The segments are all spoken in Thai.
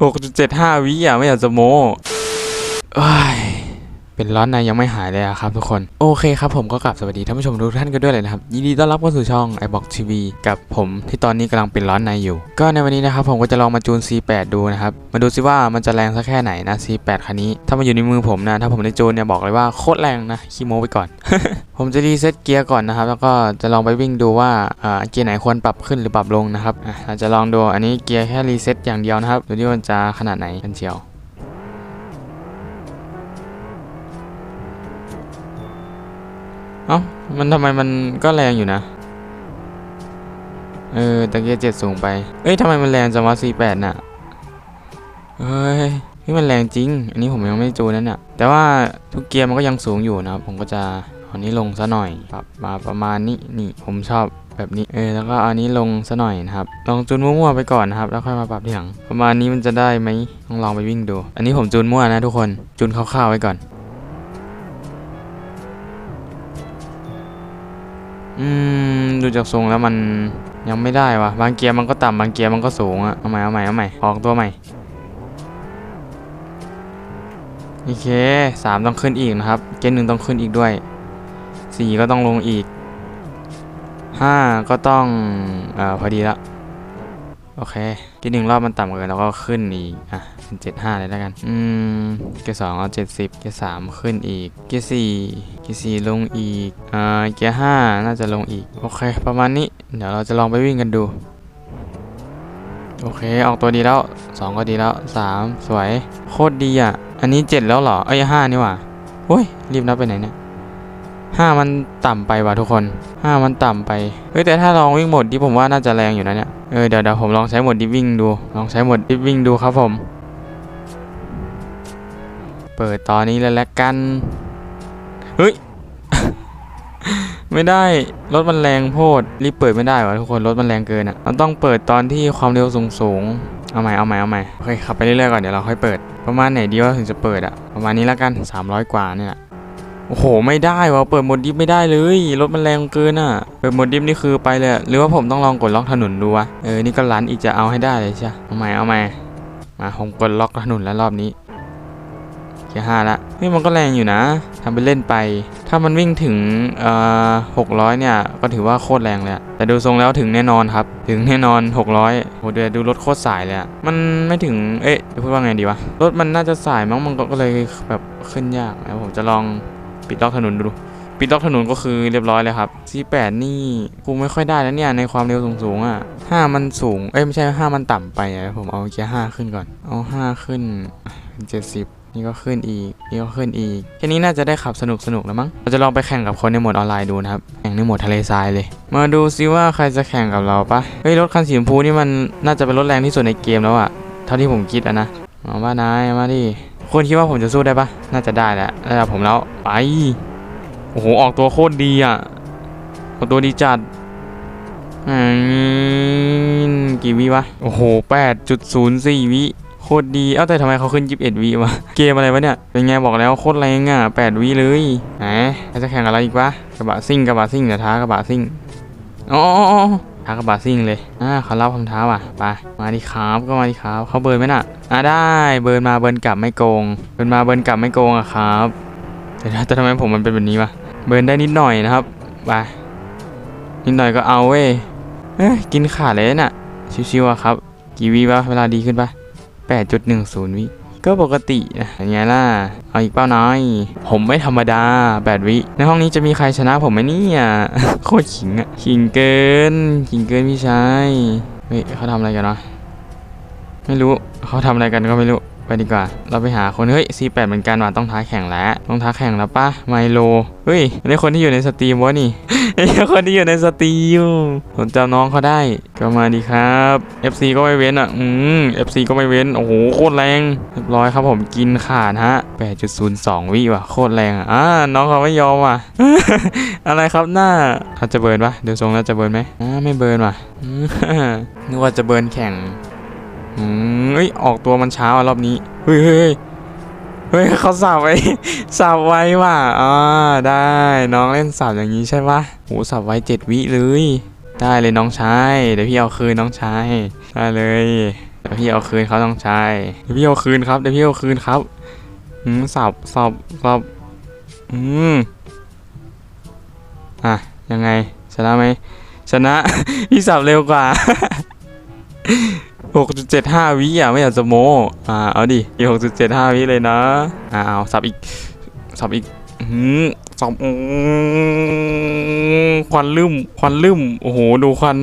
6.75 วิอะ ไม่อยากจะโม้เอ้ย เป็นร้อนในยังไม่หายเลยอะครับทุกคนโอเคครับผมก็กลับสวัสดีท่านผู้ชมทุกท่านกันด้วยเลยนะครับยินดีต้อนรับเข้าสู่ช่อง i b o x TV กับผมที่ตอนนี้กำลังเป็นร้อนในอยู่ ก็ในวันนี้นะครับผมก็จะลองมาจูน C8 ดูนะครับมาดูซิว่ามันจะแรงสักแค่ไหนนะ C8 คันนี้ ถ้ามันอยู่ในมือผมนะถ้าผมได้จูนเนี่ยบอกเลยว่าโคตรแรงนะขี้โม้ไปก่อน ผมจะรีเซ็ตเกียร์ก่อนนะครับแล้วก็จะลองไปวิ่งดูว่าอ่าเกียร์ไหนควรปรับขึ้นหรือปรับลงนะครับอะเราจะลองดูอันนี้เกียร์แค่รีเซ็ตอย่างเดียวนะครับดูดิว่มันจะขนาดไหนกันเชียว เอ้า มันทำไมมันก็แรงอยู่นะ เออตะเกียร์เจ็ดสูงไป เอ้ยทำไมมันแรงจังวะ C8 น่ะ เฮ้ยนี่มันแรงจริง อันนี้ผมยังไม่จูนนั่นน่ะ แต่ว่าทุกเกียร์มันก็ยังสูงอยู่นะครับ ผมก็จะเอานี้ลงซะหน่อย ปรับมาประมาณนี้นี่ผมชอบแบบนี้ เออ แล้วก็เอานี้ลงซะหน่อยนะครับ ลองจูนมั่วๆไปก่อนนะครับ แล้วค่อยมาปรับทีหลัง ประมาณนี้มันจะได้ไหมต้องลองไปวิ่งดู อันนี้ผมจูนมั่วนะทุกคน จูนคร่าวๆไว้ก่อน อืมดูจากทรงแล้วมันยังไม่ได้วะบางเกียร์มันก็ต่ำบางเกียร์มันก็สูงอะเอาใหม่เอาใหม่เอาใหม่ออกตัวใหม่โอเคสามต้องขึ้นอีกนะครับ เกียร์หนึ่งต้องขึ้นอีกด้วยสี่ก็ต้องลงอีกห้าก็ต้องเอ่อพอดีละ โอเคกียร์หนึ่งรอบมันต่ำเกินแล้วก็ขึ้นอีก อะเป็นเจ็ดห้าเลยแล้วกัน อืม เกียร์สองเอาเจ็ดสิบเกียร์สามขึ้นอีก เกียร์สี่เกียร์สี่ลงอีก อ่า เกียร์ห้าน่าจะลงอีก โอเค ประมาณนี้ เดี๋ยวเราจะลองไปวิ่งกันดู โอเค ออกตัวดีแล้ว สองก็ดีแล้วสามสวย โคตรดีอะ อันนี้เจ็ดแล้วเหรอ เอ้ยห้านี่หว่าโอ้ย รีบนับไปไหนเนี่ย ห้ามันต่ำไปว่ะทุกคนห้ามันต่ำไป เฮ้ยแต่ถ้าลองวิ่งหมดดิผมว่าน่าจะแรงอยู่นะเนี่ย เออเดี๋ยวเดี๋ยวผมลองใช้หมดดิวิ่งดู ลองใช้หมดดิวิ่งดูครับผม เปิดตอนนี้เลยแล้วกัน เฮ้ย ไม่ได้ รถมันแรงโพด รีบเปิดไม่ได้วะทุกคน รถมันแรงเกินอะเราต้องเปิดตอนที่ความเร็วสูงสูงเอาใหม่เอาใหม่เอาใหม่โอเคขับไปเรื่อยๆก่อนเดี๋ยวเราค่อยเปิด ประมาณไหนดีว่าถึงจะเปิดอะ ประมาณนี้แล้วกัน 300 กว่าเนี่ย โอ้โห ไม่ได้วะเปิดโหมดดิฟไม่ได้เลย รถมันแรงเกินอะ เปิดโหมดดิฟนี่คือไปเลยหรือว่าผมต้องลองกดล็อกถนนดูวะ เออ นี่ก็ลันอีกจะเอาให้ได้เลยใช่เอาใหม่เอาใหม่ มาผมกดล็อกถนนแล้วรอบนี้เกียร์ห้าละเฮ้ยมันก็แรงอยู่นะทำไปเล่นไป ถ้ามันวิ่งถึงเอ่อหกร้อยเนี่ย ก็ถือว่าโคตรแรงเลยแต่ดูทรงแล้วถึงแน่นอนครับ ถึงแน่นอน 600โหเดี๋ยวดูรถโคตรสายเลยอะมันไม่ถึง เอ๊ะจะพูดว่าไงดีวะ รถมันน่าจะสายมั้งมันก็เลยแบบขึ้นยากแล้วผมจะลอง ปิดล็อกถนนดู ปิดล็อกถนนก็คือเรียบร้อยเลยครับ C8 นี่กูไม่ค่อยได้แล้วเนี่ยในความเร็วสูงๆอะ5มันสูง เอ้ยไม่ใช่5มันต่ำไปอะผมเอาเกียร์5ขึ้นก่อน เอา5ขึ้นเป็น70นี่ก็ขึ้นอีก นี่ก็ขึ้นอีก แค่นี้น่าจะได้ขับสนุกสนุกแล้วมั้ง เราจะลองไปแข่งกับคนในโหมดออนไลน์ดูนะครับ แข่งในโหมดทะเลทรายเลย มาดูซิว่าใครจะแข่งกับเราปะเฮ้ยรถคันสีชมพูนี่มันน่าจะเป็นรถแรงที่สุดในเกมแล้วอะเท่าที่ผมคิดอะนะ มาว่านายมาดิ คุณคิดว่าผมจะสู้ได้ปะน่าจะได้แหละระดับผมแล้ว ไป โอ้โห ออกตัวโคตรดีอะ ออกตัวดีจัดอืมกี่วิวะ โอ้โหแปดจุดศูนย์สี่วิโคตรดี เอ้าแต่ทำไมเขาขึ้นยี่สิบเอ็ดวิวะ เกมอะไรวะเนี่ย เป็นไงบอกแล้วโคตรแรงอะแปดวิเลยแหมจะแข่งอะไรอีกวะ กระบะซิ่งกระบะซิ่งเดี๋ยวท้ากระบะซิ่ง อ๋อ ท้ากระบะซิ่งเลยอ่าเขารับคำท้าว่ะไปมาดิครับก็มาดิครับเขาเบิร์นไหมน่ะอ่าได้เบิร์นมาเบิร์นกลับไม่โกงเบิร์นมาเบิร์นกลับไม่โกงอะครับแต่แต่ทำไมผมมันเป็นแบบนี้วะเบิร์นได้นิดหน่อยนะครับไปนิดหน่อยก็เอาเว้ยเอ้ยกินขาดเลยน่ะชิวๆอะครับกี่วิวะเวลาดีขึ้นปะ8.10 วิ ก็ปกตินะอย่างไงล่ะ เอาอีกเป้าน้อย ผมไม่ธรรมดาแบดวิ ในห้องนี้จะมีใครชนะผมไหมเนี่ยโคตรขิงอะขิงเกิน ขิงเกินพี่ชาย เฮ้ยเขาทำอะไรกันวะ ไม่รู้เขาทำอะไรกันก็ไม่รู้ไปดีกว่า เราไปหาคน เฮ้ย C8 เหมือนกันว่ะต้องท้าแข่งแล้วต้องท้าแข่งแล้วปะไมโล เฮ้ยนนี้คนที่อยู่ในสตรีมวะนี่ไอ้คนที่อยู่ในสตรีมผมจำน้องเขาได้ ก็มาดีครับ FC ก็ไม่เว้นอะ อืม FC ก็ไม่เว้น โอ้โห โคตรแรงเรียบร้อยครับผมกินขาดฮะ 8.02 วิว่ะ โคตรแรงอะอ่าน้องเขาไม่ยอมว่ะ อะไรครับหน้าเขาจะเบิร์นปะเดี๋ยวทรงแล้วจะเบิร์นไหมอ่าไม่เบิร์นว่ะนึกว่าจะเบิร์นแข่ง อืมเอ้ยออกตัวมันช้าอะรอบนี้ เฮ้ยเฮ้ยเฮ้ยเขาสับไว้สับไว้ว่ะอ่าได้น้องเล่นสับอย่างนี้ใช่ปะโหสับไว้เจ็ดวิเลย ได้เลยน้องชายเดี๋ยวพี่เอาคืนน้องชายได้เลยเดี๋ยวพี่เอาคืนเขาต้องใช้เดี๋ยวพี่เอาคืนครับเดี๋ยวพี่เอาคืนครับอืมสับสับสับอืมอะยังไงชนะไหมชนะ พี่สับเร็วกว่า หกจุดเจ็ดห้าวิอะไม่อยากจะโมอ่าเอาดิอีหกจุดเจ็ดห้าวิเลยนะอ่าเอาสับอีกสับอีกอืมสับอืมควันลืมควันลืมโอ้โหดูควัน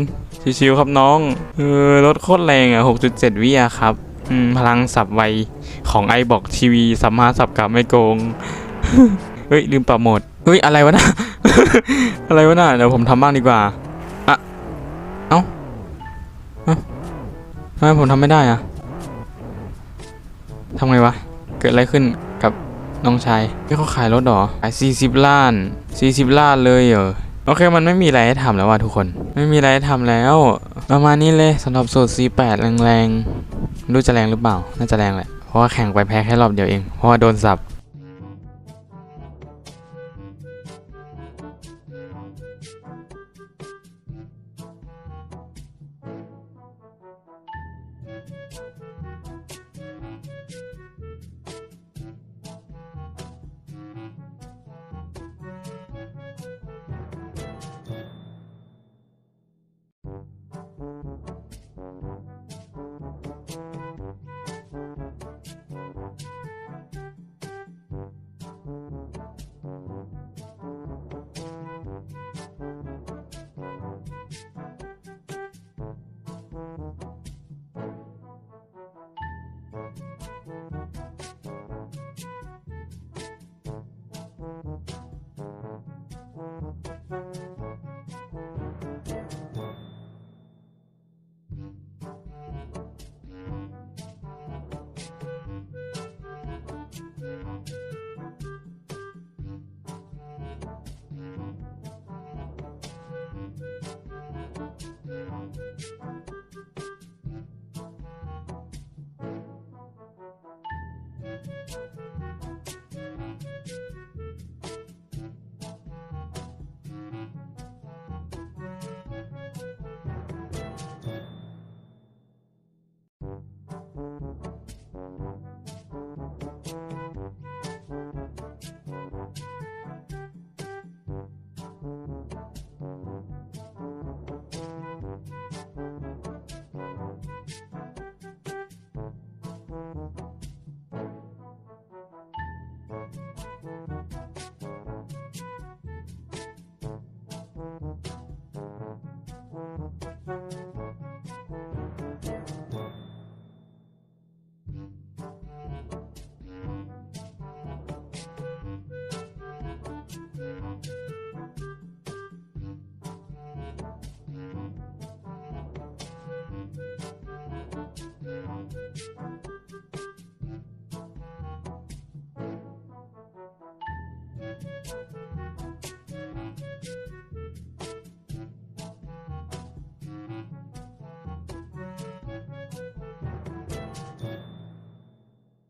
ชิวๆครับน้องเออรถโคตรแรงอะหกจุดเจ็ดวิอะครับอืมพลังสับไวของไอบอกทีวีสามมาสับกลับไม่โกงเฮ้ยลืมปรับโหมดเฮ้ยอะไรวะนะอะไรวะน่ะเดี๋ยวผมทำบ้างดีกว่า ทำไมผมทำไม่ได้อะทำไงวะ เกิดอะไรขึ้นกับน้องชายพี่เขาขายรถหรอ ขาย 40 ล้าน 40 ล้านเลยเหรอ โอเค มันไม่มีอะไรให้ทำแล้วว่ะทุกคน ไม่มีอะไรให้ทำแล้ว ประมาณนี้เลยสำหรับสูตร C8 แรงๆไม่รู้จะแรงหรือเปล่า น่าจะแรงแหละ เพราะว่าแข่งไปแพ้แค่รอบเดียวเอง เพราะว่าโดนสับ